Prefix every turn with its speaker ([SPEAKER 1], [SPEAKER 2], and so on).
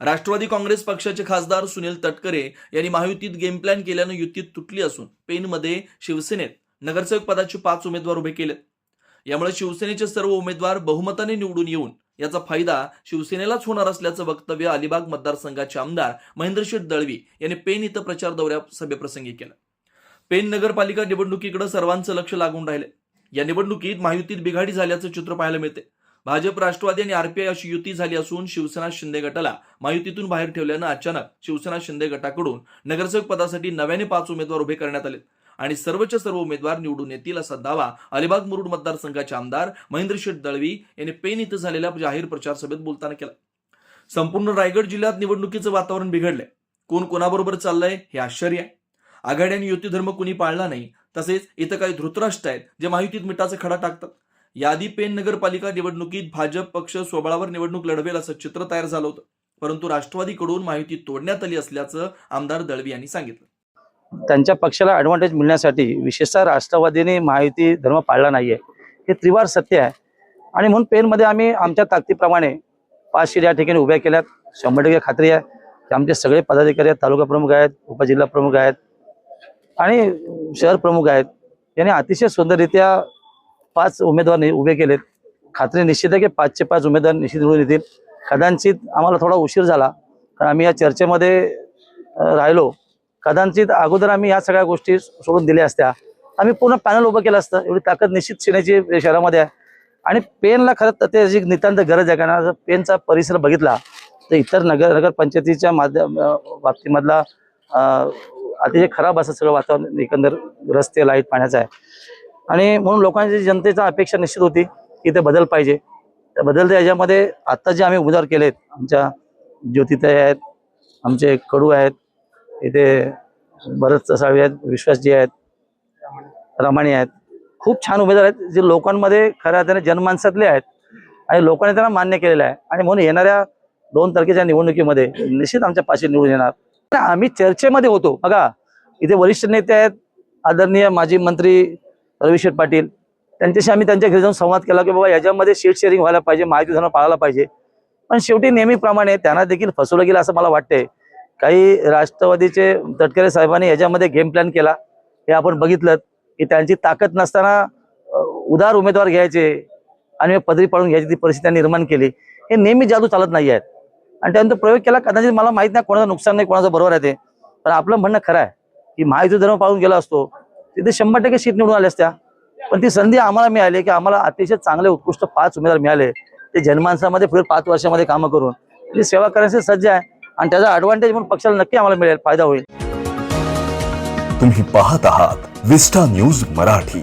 [SPEAKER 1] राष्ट्रवादी काँग्रेस पक्षाचे खासदार सुनील तटकरे यांनी महायुतीत गेम प्लॅन केल्यानं युतीत तुटली असून पेनमध्ये शिवसेनेत नगरसेवक पदाचे पाच उमेदवार उभे केलेत. यामुळे शिवसेनेचे सर्व उमेदवार बहुमताने निवडून येऊन याचा फायदा शिवसेनेलाच होणार असल्याचं वक्तव्य अलिबाग मतदारसंघाचे आमदार महेंद्रशेठ दळवी यांनी पेन इथं प्रचार दौऱ्या सभेप्रसंगी केलं. पेन नगरपालिका निवडणुकीकडे सर्वांचं लक्ष लागून राहिले या निवडणुकीत महायुतीत बिघाडी झाल्याचं चित्र पाहायला मिळते भाजप राष्ट्रवादी आणि आरपीआय अशी युती झाली असून शिवसेना शिंदे गटाला महायुतीतून बाहेर ठेवल्यानं अचानक शिवसेना शिंदे गटाकडून नगरसेवक पदासाठी नव्याने पाच उमेदवार उभे करण्यात आले आणि सर्वच्या सर्व उमेदवार निवडून येतील असा दावा अलिबाग मुरुड मतदारसंघाचे आमदार महेंद्रशेठ दळवी यांनी पेन इथं झालेल्या जाहीर प्रचार सभेत बोलताना केला. संपूर्ण रायगड जिल्ह्यात निवडणुकीचं वातावरण बिघडलंय. कोण कोणाबरोबर चाललंय हे आश्चर्य आहे. आघाडी आणि युती धर्म कुणी पाळला नाही तसेच इथं काही धृतराष्ट्र आहेत जे महायुतीत मिठाचा खडा टाकतात. यादी पेन नगरपालिका निवडणुकीत भाजप पक्ष स्वबळावर निवडणूक लढवेल असं चित्र तयार झालं होतं. परंतु राष्ट्रवादीकडून माहिती तोडण्यात आली असल्याचं आमदार दळवी यांनी सांगितलं.
[SPEAKER 2] त्यांच्या पक्षाला ऍडव्हान्टेज मिळण्यासाठी विशेषतः राष्ट्रवादीने माहिती धर्म पाळला नाहीये. हे त्रिवार सत्य आहे. आणि म्हणून पेनमध्ये आम्ही आमच्या ताकदीप्रमाणे पाच सीट या ठिकाणी उभ्या केल्यात. शंभर टक्के खात्री आहे की आमचे सगळे पदाधिकारी आहेत तालुका प्रमुख आहेत उपजिल्हा प्रमुख आहेत आणि शहर प्रमुख आहेत. यांनी अतिशय सुंदररित्या पाच उमेदवार उभे केलेत. खात्री निश्चित आहे की पाचचे पाच उमेदवार निश्चित निवडून येतील. कदाचित आम्हाला थोडा उशीर झाला कारण आम्ही या चर्चेमध्ये राहिलो. कदाचित अगोदर आम्ही या सगळ्या गोष्टी सोडून दिल्या असत्या. आम्ही पूर्ण पॅनल उभं केलं असतं. एवढी ताकद निश्चित शिण्याची शहरामध्ये आहे. आणि पेनला खरं तर त्याची नितांत गरज आहे कारण जर पेनचा परिसर बघितला तर इतर नगर नगरपंचायतीच्या माध्यम बाबतीमधला अतिशय खराब असं सगळं वातावरण एकंदर रस्ते लाइट पाण्याचं आहे. आणि म्हणून लोकांची जनतेचा अपेक्षा निश्चित होती की ते बदल पाहिजे. त्या बदलत्या याच्यामध्ये आत्ता जे आम्ही उमेदवार केलेत आमच्या ज्योतिताई आहेत आमचे कडू आहेत इथे बरेच साळवे आहेत विश्वासजी आहेत रमाणी आहेत. खूप छान उमेदवार आहेत जे लोकांमध्ये खऱ्या अर्थाने जनमानसातले आहेत आणि लोकांनी त्यांना मान्य केलेलं आहे. आणि म्हणून येणाऱ्या दोन तारखेच्या निवडणुकीमध्ये निश्चित आमच्या पाशी निवडून येणार. आम्ही चर्चेमध्ये होतो. बघा इथे वरिष्ठ नेते आहेत आदरणीय माजी मंत्री रविशेठ पाटील. त्यांच्याशी आम्ही त्यांच्या घरी जाऊन संवाद केला की बाबा याच्यामध्ये शेअर शेअरिंग व्हायला पाहिजे माहिती धरण पाळायला पाहिजे. पण शेवटी नेहमीप्रमाणे त्यांना देखील फसवलं गेलं असं मला वाटतंय. काही राष्ट्रवादीचे तटकरे साहेबांनी याच्यामध्ये गेम प्लॅन केला. हे आपण बघितलं की त्यांची ताकद नसताना उदार उमेदवार घ्यायचे आणि पदरी पाडून घ्यायची ती परिस्थिती त्यांनी निर्माण केली. हे नेहमी जादू चालत नाही आहेत. आणि त्यानंतर प्रयोग केला कदाचित मला माहीत नाही कोणाचं नुकसान नाही कोणाचं बरोबर आहे ते. पण आपलं म्हणणं खरं आहे की महायुती धर्म पाळून गेला असतो. तिथे शंभर टक्के सीट निवडून आल्या असत्या. पण ती संधी आम्हाला मिळाली की आम्हाला अतिशय चांगले उत्कृष्ट पाच उमेदवार मिळाले. ते जनमानसामध्ये पुढे पाच वर्षामध्ये कामं करून. ती सेवा करण्यासाठी सज्ज आहे आणि त्याचा ऍडव्हान्टेज म्हणून पक्षाला नक्की आम्हाला मिळेल फायदा होईल.
[SPEAKER 3] तुम्ही पाहत आहात विस्टा न्यूज मराठी.